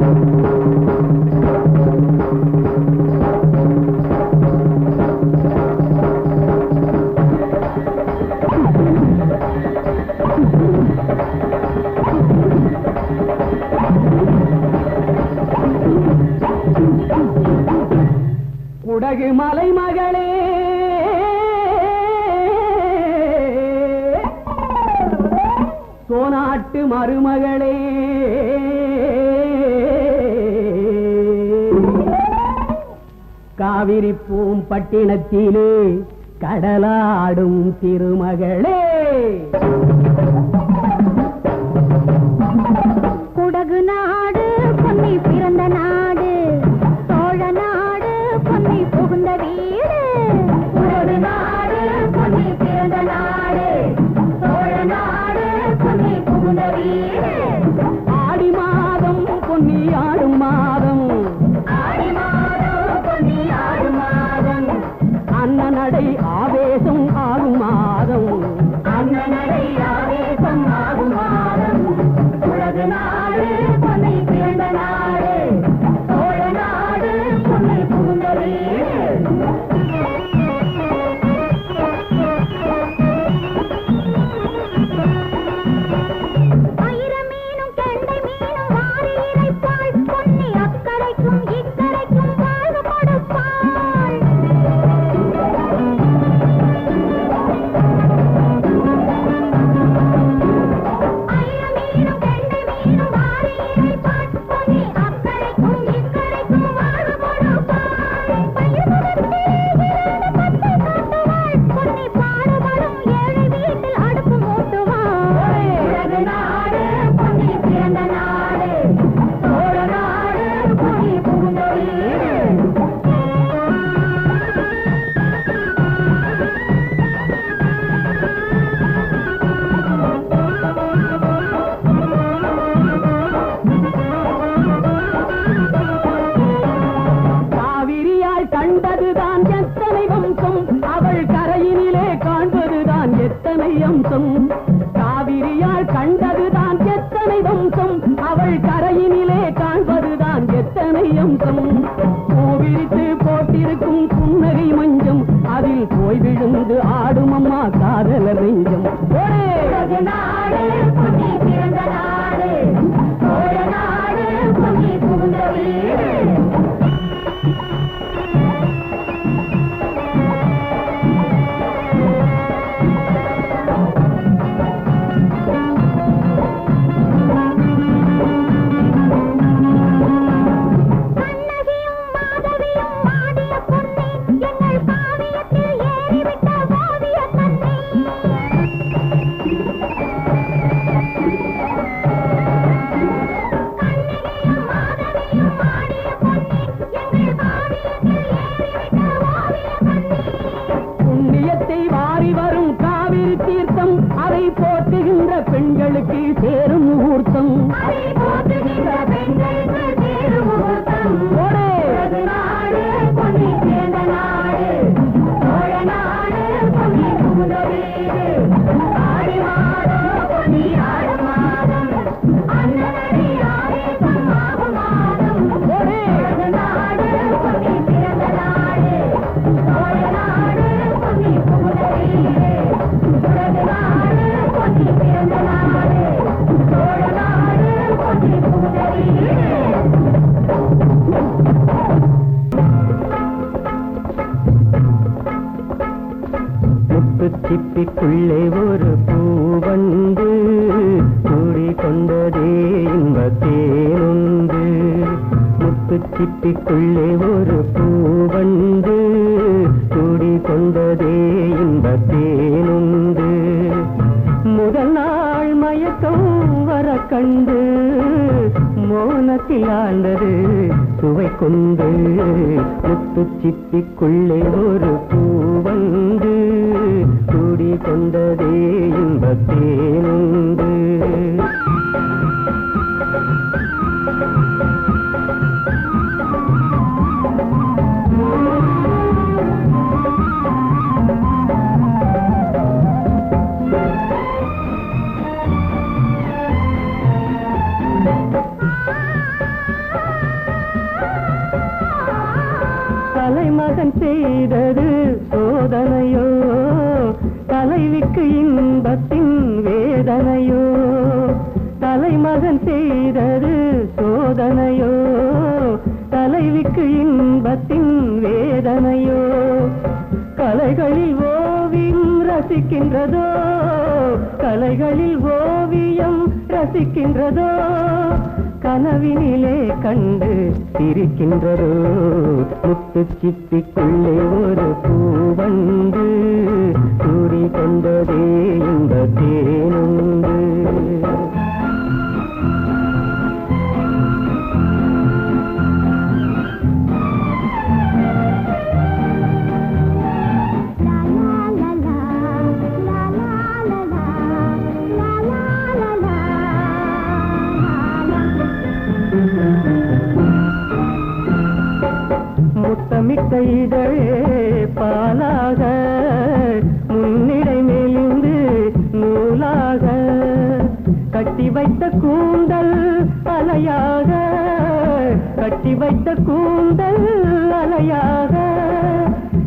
குடகு மலை மகளே. சோனாட்டு மருமகளே. காவிரி பூம்பட்டினத்திலே கடலாடும் திருமகளே. இருக்கும் புன்னகை மஞ்சம் அதில் போய் விழுந்து ஆடும் அம்மா காதல நெஞ்சம். ஒரே சிப்பு சிப்பிக்குள்ளே ஒரு பூ வந்து கூறி கொண்டதே இன்ப தேனுண்டு. முத்து சிப்பிக்குள்ளே ஒரு பூ வந்து கூடி கொண்டதே இன்ப தேனுண்டு. முதல் நாள் மயக்கம் வர கண்டு மோனத்தில் ஆண்டது சுவை கொண்டு முத்து சிப்பிக்குள்ளே ஒரு பூ கொண்டதே இன்பத்தேனுண்டு மனைவிக்கு இன்பத்தின் வேதனையோ? தலைமகன் செய்தது சோதனையோ? தலைவிக்கு இன்பத்தின் வேதனையோ? கலைகளில் ஓவியம் ரசிக்கின்றதோ? கலைகளில் ஓவியம் ரசிக்கின்றதோ? கனவினிலே கண்டு சிரிக்கின்றதோ? முத்து சிப்பிக்குள்ளே ஒரு பூ வந்து கட்டி வைத்த கூந்தல் அலையாக கட்டி வைத்த கூந்தல் அலையாக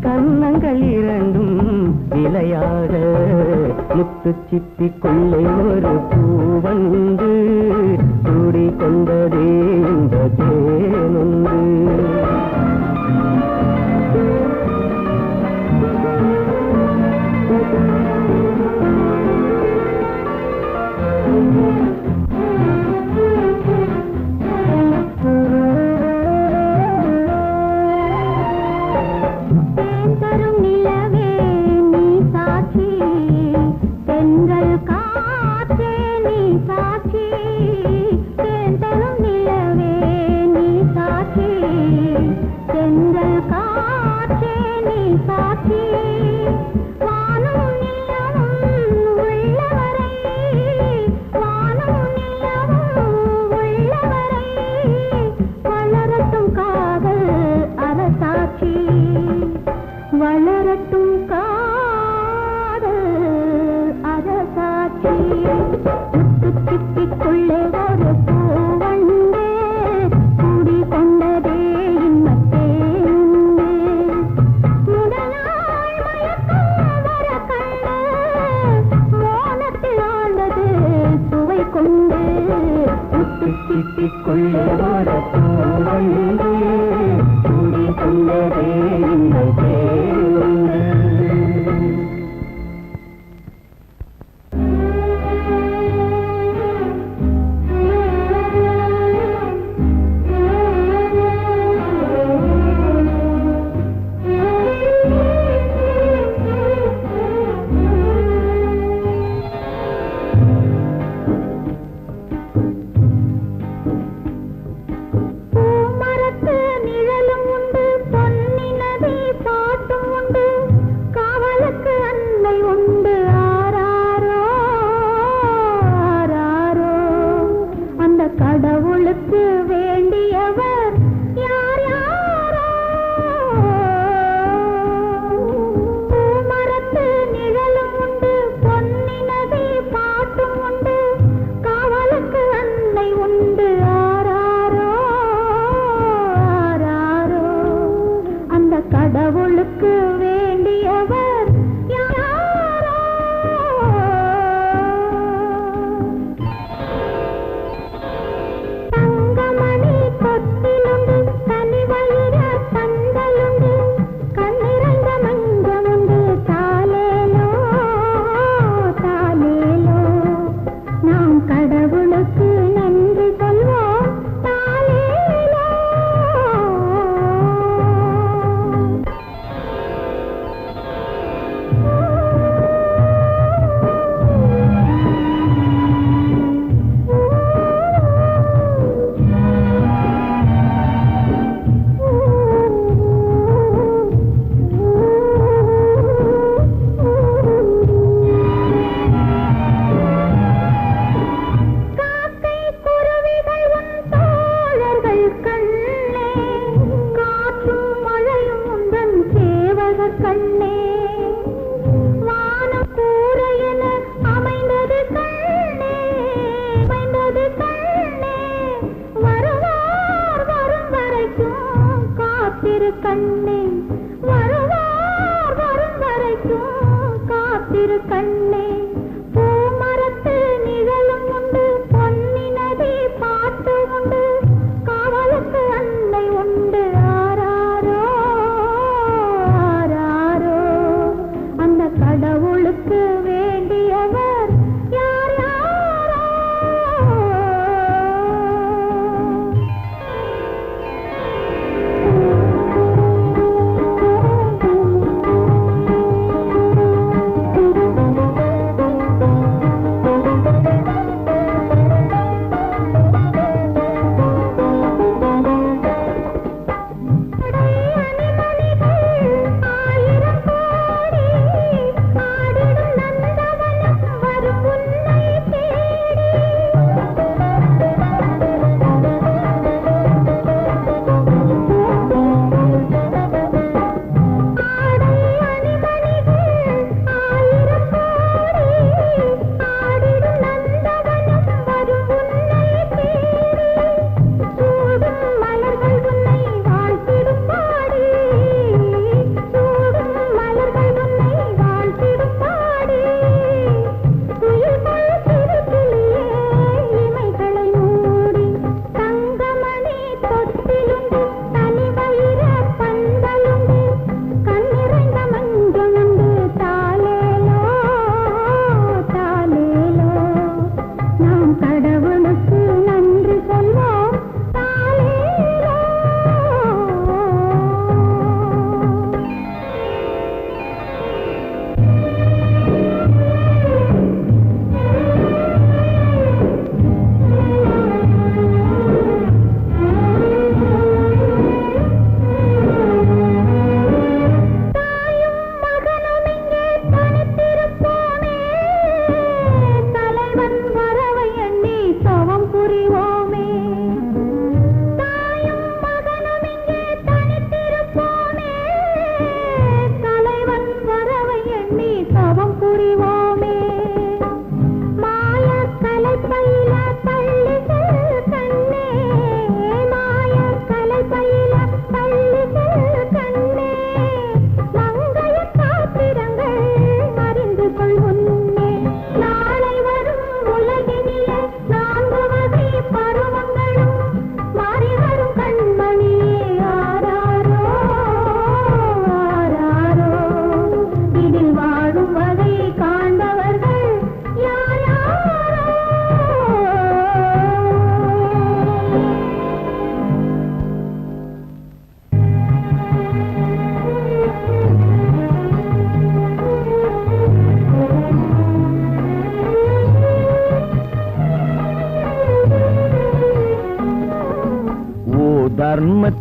கன்னங்கள் இரண்டும் இலையாக முத்து சிப்பி கொள்ளை ஒரு பூ வந்து கூடி கொண்டதே சிக்கிக் கொள்ளாத தூவல் துடி கொண்டதே இல்லை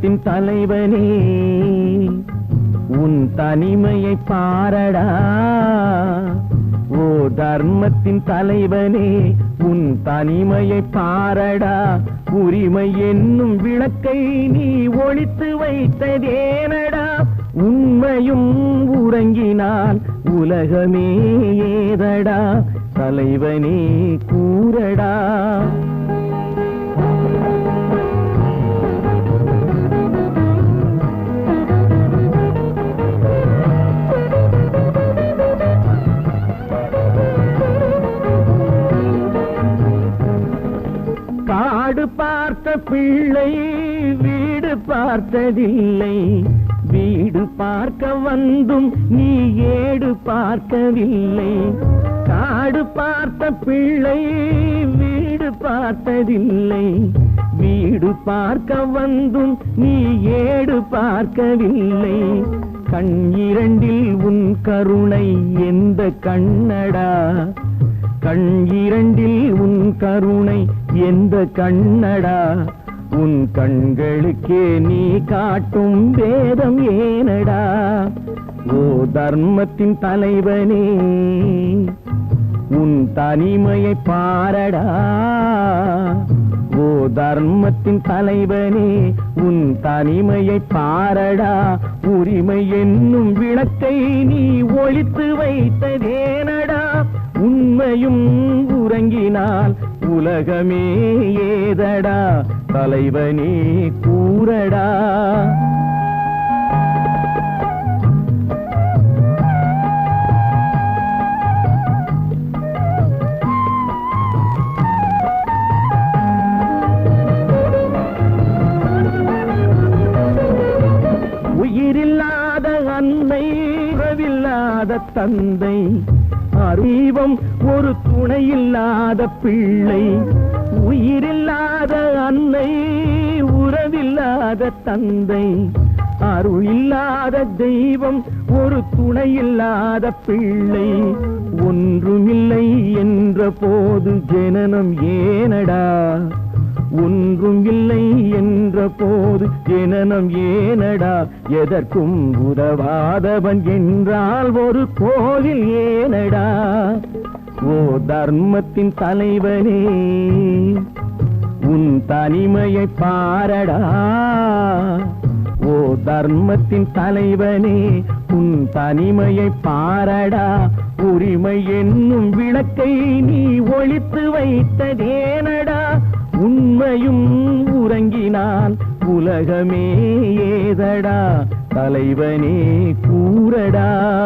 உலகத்தின் தலைவனே உன் தனிமையை பாரடா. ஓ தர்மத்தின் தலைவனே உன் தனிமையை பாரடா. உரிமை என்னும் விளக்கை நீ ஒழித்து வைத்ததேனடா. உண்மையும் உறங்கினால் உலகமே ஏதடா. தலைவனே கூறடா. பார்த்ததில்லை. வீடு பார்க்க வந்தும் நீ ஏடு பார்க்கவில்லை. காடு பார்த்த பிள்ளை வீடு பார்த்ததில்லை. வீடு பார்க்க வந்தும் நீ ஏடு பார்க்கவில்லை. கண் இரண்டில் உன் கருணை எந்த கண்ணடா? கண் இரண்டில் உன் கருணை எந்த கண்ணடா? உன் கண்களுக்கே நீ காட்டும் வேதம் ஏனடா? ஓ தர்மத்தின் தலைவனே உன் தனிமையை பாரடா. ஓ தர்மத்தின் தலைவனே உன் தனிமையை பாரடா. உரிமை என்னும் விளக்கை நீ ஒழித்து வைத்ததேனடா. உண்மையும் உறங்கினால் உலகமே ஏதடா? தலைவனே கூறடா? தந்தை. அறிவம் ஒரு துணையில்லாத பிள்ளை. உயிரில்லாத அன்னை உறவில்லாத தந்தை. அருள் இல்லாத தெய்வம் ஒரு துணையில்லாத பிள்ளை. ஒன்றுமில்லை என்ற போது ஜனனம் ஏனடா? ஒன்றும் இல்லை என்ற போது ஜனனம் ஏனடா? எதற்கும் உதவாதவன் என்றால் ஒரு கோவில் ஏனடா? ஓ தர்மத்தின் தலைவனே உன் தனிமையை பாரடா. ஓ தர்மத்தின் தலைவனே உன் தனிமையை பாரடா. உரிமை என்னும் விளக்கை நீ ஒழித்து வைத்ததேனடா? உண்மையும் உறங்கினான். உலகமே ஏதடா? தலைவனே கூறடா.